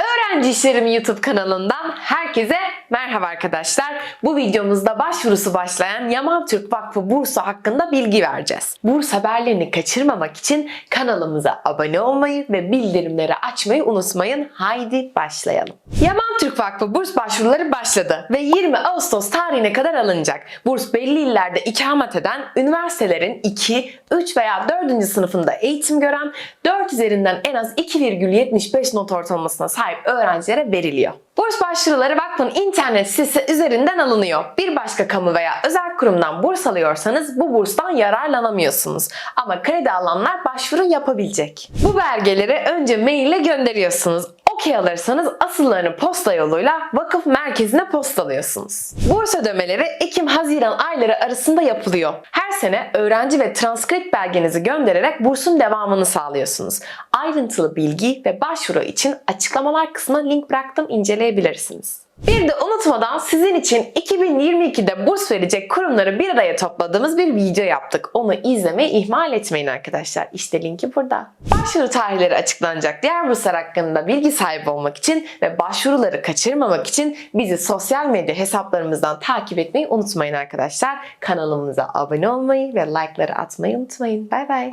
Öğrenci İşlerim YouTube kanalından herkese merhaba arkadaşlar. Bu videomuzda başvurusu başlayan Yaman Türk Vakfı bursu hakkında bilgi vereceğiz. Burs haberlerini kaçırmamak için kanalımıza abone olmayı ve bildirimleri açmayı unutmayın. Haydi başlayalım. Yaman Türk Vakfı burs başvuruları başladı ve 20 Ağustos tarihine kadar alınacak. Burs belli illerde ikamet eden üniversitelerin 2, 3 veya 4. sınıfında eğitim gören 4 üzerinden en az 2,75 not ortalamasına sahip öğrencilere veriliyor. Burs başvuruları vakfın internet sitesi üzerinden alınıyor. Bir başka kamu veya özel kurumdan burs alıyorsanız bu burstan yararlanamıyorsunuz. Ama kredi alanlar başvuru yapabilecek. Bu belgeleri önce mail ile gönderiyorsunuz. Okey alırsanız asıllarını posta yoluyla vakıf merkezine postalıyorsunuz. Burs ödemeleri Ekim-Haziran ayları arasında yapılıyor. Her sene öğrenci ve transkript belgenizi göndererek bursun devamını sağlıyorsunuz. Ayrıntılı bilgi ve başvuru için açıklamalar kısmına link bıraktım inceleyebilirsiniz. Bir de unutmadan sizin için 2022'de burs verecek kurumları bir araya topladığımız bir video yaptık. Onu izlemeyi ihmal etmeyin arkadaşlar. İşte linki burada. Başvuru tarihleri açıklanacak diğer burslar hakkında bilgi sahibi olmak için ve başvuruları kaçırmamak için bizi sosyal medya hesaplarımızdan takip etmeyi unutmayın arkadaşlar. Kanalımıza abone olmayı ve like'ları atmayı unutmayın. Bay bay.